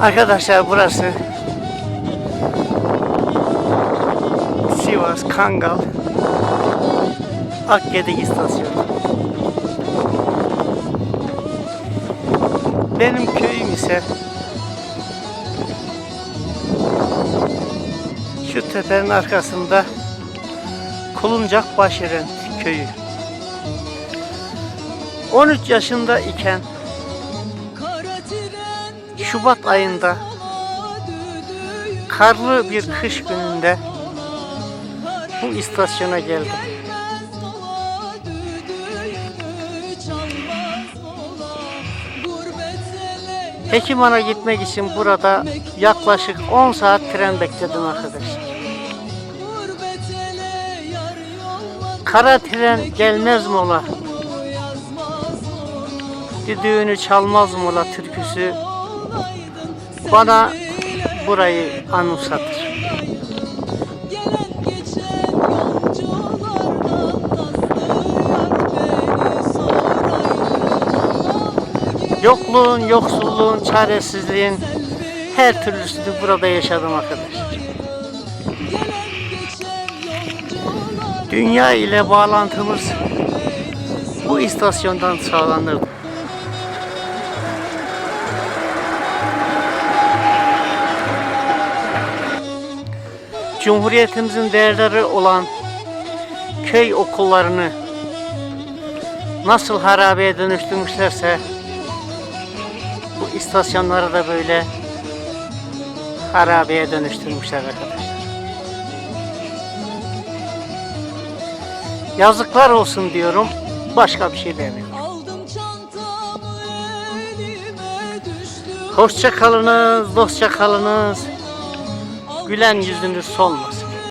Arkadaşlar burası Sivas Kangal Akgedik istasyonu. Benim köyüm ise şu tepenin arkasında Kuluncak Başerent köyü. 13 yaşında iken Şubat ayında karlı bir kış gününde bu istasyona geldim. Hekiman'a gitmek için burada yaklaşık 10 saat tren bekledim arkadaşlar. Kara tren gelmez mola, düdüğünü çalmaz mola türküsü bana burayı anımsatır. Yokluğun, yoksulluğun, çaresizliğin her türlüsünü burada yaşadım arkadaşlar. Dünya ile bağlantımız bu istasyondan sağlanırdı. Cumhuriyetimizin değerleri olan köy okullarını nasıl harabeye dönüştürmüşlerse bu istasyonları da böyle harabeye dönüştürmüşler arkadaşlar. Yazıklar olsun diyorum. Başka bir şey demiyorum. Hoşça kalınız, dostça kalınız. Gülen yüzünüz solmasın.